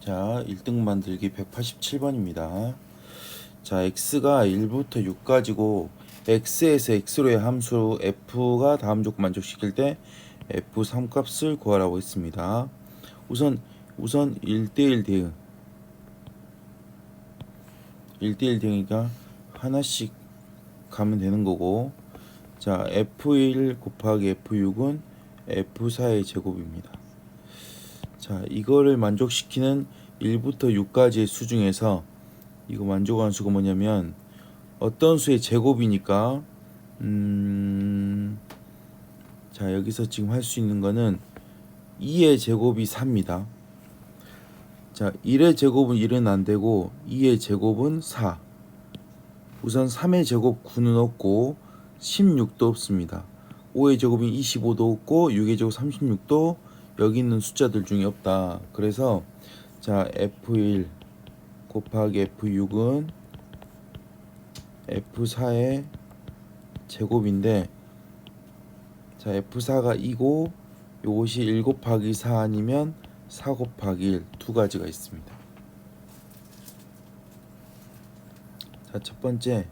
자, 1등 만들기 187번입니다. 자, x가 1부터 6까지고 x에서 x로의 함수 f가 다음 조건 만족시킬 때 f3 값을 구하라고 했습니다. 우선 우선 1대1 대응 1대1 대응이니까 하나씩 가면 되는 거고 자, f1 곱하기 f6은 f4의 제곱입니다. 자, 이거를 만족시키는 1부터 6까지의 수 중에서 이거 만족하는 수가 뭐냐면 어떤 수의 제곱이니까 음, 자, 여기서 지금 할 수 있는 거는 2의 제곱이 4입니다. 자, 1의 제곱은 1은 안 되고 2의 제곱은 4. 우선 3의 제곱 9는 없고 16도 없습니다. 5의 제곱이 25도 없고 6의 제곱 36도 여기 있는 숫자들 중에 없다. 그래서 자 F1 곱하기 F6은 F4의 제곱인데 자 F4가 2고 요것이 1 곱하기 4 아니면 4 곱하기 1 두 가지가 있습니다. 자 첫 번째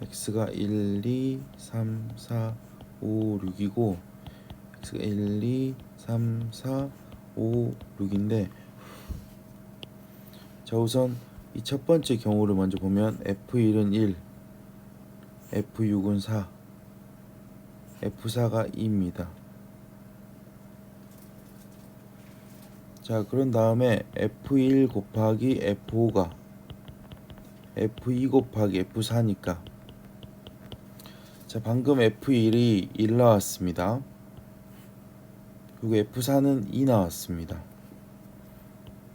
x가 1, 2, 3, 4, 5, 6이고 x가 1, 2, 3, 4, 5, 6인데 자 우선 이 첫 번째 경우를 먼저 보면 F1은 1, F6은 4, F4가 2입니다. 자 그런 다음에 F1 곱하기 F5가 F2 곱하기 F4니까 자 방금 F1이 1 나왔습니다. 그리고 F4는 2 나왔습니다.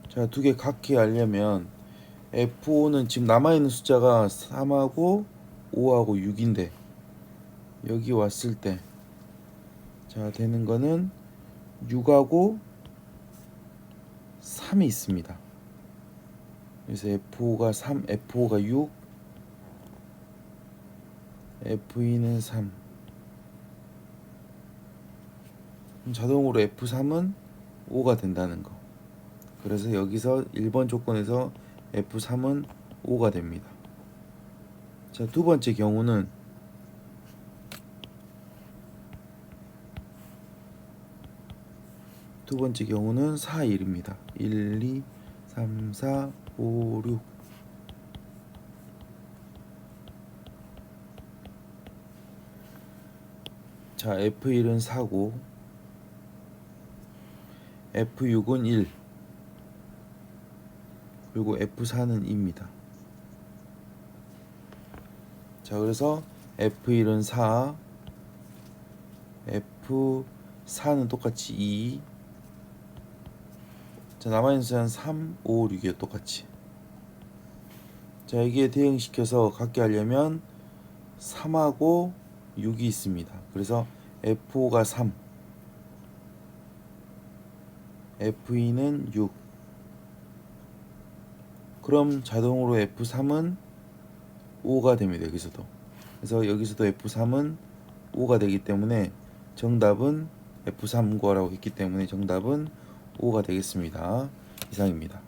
자, 두 개 각기 알려면 F5는 지금 남아있는 숫자가 3하고 5하고 6인데 여기 왔을 때 자, 되는 거는 6하고 3이 있습니다. 그래서 F5가 3, F5가 6, F2는 3. 그럼 자동으로 F3은 5가 된다는 거. 그래서 여기서 1번 조건에서 F3은 5가 됩니다. 자, 두 번째 경우는 두 번째 경우는 4, 1입니다. 1, 2, 3, 4, 5, 6. 자, F1은 4고 F6은 1 그리고 F4는 2입니다. 자, 그래서 F1은 4 F4는 똑같이 2 자, 남아있는 숫자는 3, 5, 6이요 똑같이. 자, 여기에 대응시켜서 갖게 하려면 3하고 6이 있습니다. 그래서 F5가 3 F2는 6 그럼 자동으로 F3은 5가 됩니다. 여기서도 그래서 여기서도 F3은 5가 되기 때문에 정답은 F3 구하라고 했기 때문에 정답은 5가 되겠습니다. 이상입니다.